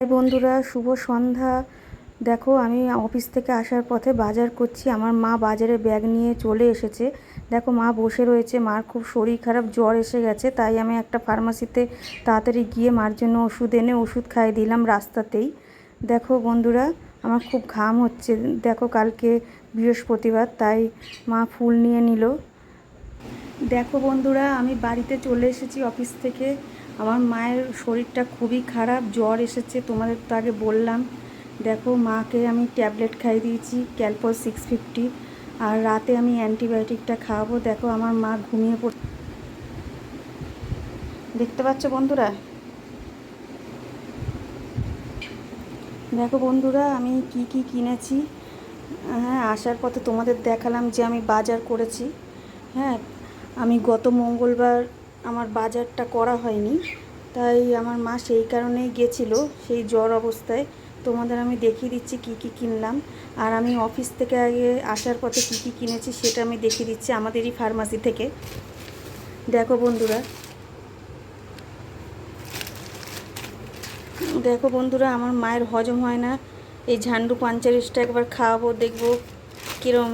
বন্ধুরা, শুভ সন্ধ্যা। দেখো, আমি অফিস থেকে আসার পথে বাজার করছি। আমার মা বাজারে ব্যাগ নিয়ে চলে এসেছে। দেখো, মা বসে রয়েছে। মার খুব শরীর খারাপ, জ্বর এসে গেছে। তাই আমি একটা ফার্মাসিতে তাড়াতাড়ি গিয়ে মার জন্য ওষুধ এনে ওষুধ খাইয়ে দিলাম রাস্তাতেই। দেখো, বন্ধুরা, আমার খুব ঘাম হচ্ছে। দেখো, কালকে বৃহস্পতিবার, তাই মা ফুল নিয়ে নিল। দেখো, বন্ধুরা, আমি বাড়িতে চলে এসেছি অফিস থেকে। আমার মায়ের শরীরটা খুবই খারাপ, জ্বর এসেছে, তোমাদের তো আগে বললাম। দেখো, মাকে আমি ট্যাবলেট খাইয়ে দিয়েছি, ক্যালপল সিক্স ফিফটি, আর রাতে আমি অ্যান্টিবায়োটিকটা খাওয়াবো। দেখো, আমার মা ঘুমিয়ে পড়, দেখতে পাচ্ছ বন্ধুরা? দেখো বন্ধুরা, আমি কি কি কিনেছি? হ্যাঁ আসার পথে তোমাদের দেখালাম যে আমি বাজার করেছি। হ্যাঁ আমি গত মঙ্গলবার আমার বাজারটা করা হয়নি। তাই আমার মা সেই কারণেই গেছিল সেই জ্বর অবস্থায়। তোমাদের আমি দেখিয়ে দিচ্ছি কি কি কিনলাম। আর আমি অফিস থেকে আগে আসার পথে কি কি কিনেছি সেটা আমি দেখিয়ে দিচ্ছি আমাদেরই ফার্মাসি থেকে। দেখো বন্ধুরা। দেখো বন্ধুরা, আমার মায়ের হজম হয় না। এই ঝান্ডু পাঞ্চারিসটা একবার খাওয়াবো, দেখব কীরম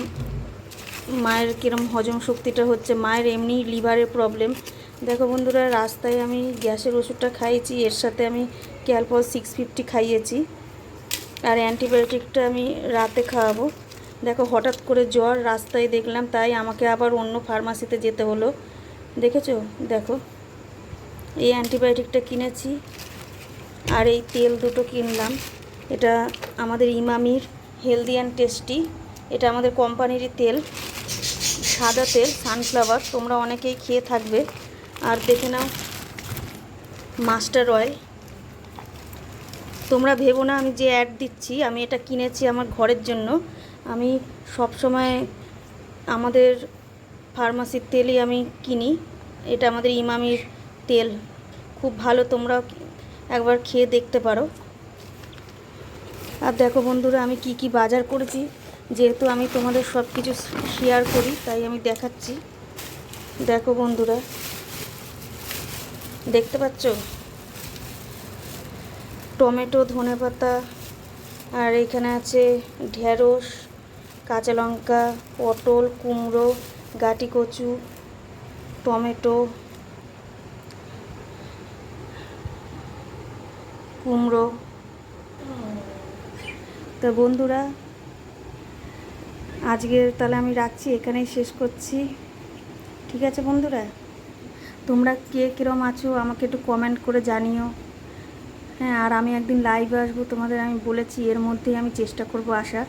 মায়ের কীরম হজম শক্তিটা হচ্ছে, মায়ের এমনি লিভারের প্রবলেম দেখো বন্ধুরা, রাস্তায় আমি গ্যাসের ওষুধটা খাইয়েছি, এর সাথে আমি ক্যালপল সিক্স ফিফটি খাইয়েছি। আর অ্যান্টিবায়োটিকটা আমি রাতে খাওয়াবো। দেখো হঠাৎ করে জ্বর, রাস্তায় দেখলাম, তাই আমাকে আবার অন্য ফার্মাসিতে যেতে হলো। দেখেছ? দেখো। এই অ্যান্টিবায়োটিকটা কিনেছি, আর এই তেল দুটো কিনলাম। এটা আমাদের ইমামির হেলদি অ্যান্ড টেস্টি। এটা আমাদের কোম্পানিরই তেল, সাদা তেল সানফ্লাওয়ার তোমরা অনেকেই খেয়ে থাকবে। আর দেখে নাও মাস্টার অয়েল তোমরা ভেবো না, আমি যে অ্যাড দিচ্ছি, আমি এটা কিনেছি আমার ঘরের জন্য। আমি সব সময় আমাদের ফার্মাসির তেলই আমি কিনি। এটা আমাদের ইমামির তেল। খুব ভালো তোমরা একবার খেয়ে দেখতে পারো। আর দেখো বন্ধুরা, আমি কি কি বাজার করেছি। যেহেতু আমি তোমাদের সব কিছু শেয়ার করি, তাই আমি দেখাচ্ছি। দেখো বন্ধুরা। দেখতে পাচ্ছ? টমেটো ধনে পাতা আর এখানে আছে ঢেঁড়স, কাঁচা লঙ্কা, পটল, কুমড়ো, গাটি কচু, টমেটো, কুমড়ো। তো বন্ধুরা আজকের তাহলে আমি রাখছি, এখানেই শেষ করছি। ঠিক আছে বন্ধুরা? তোমরা কে কীরম আছো আমাকে একটু কমেন্ট করে জানিও। হ্যাঁ আর আমি একদিন লাইভে আসব, তোমাদের আমি বলেছি, এর মধ্যেই আমি চেষ্টা করব আসার।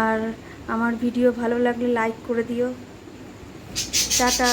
আর আমার ভিডিও ভালো লাগলে লাইক করে দিও। টাটা।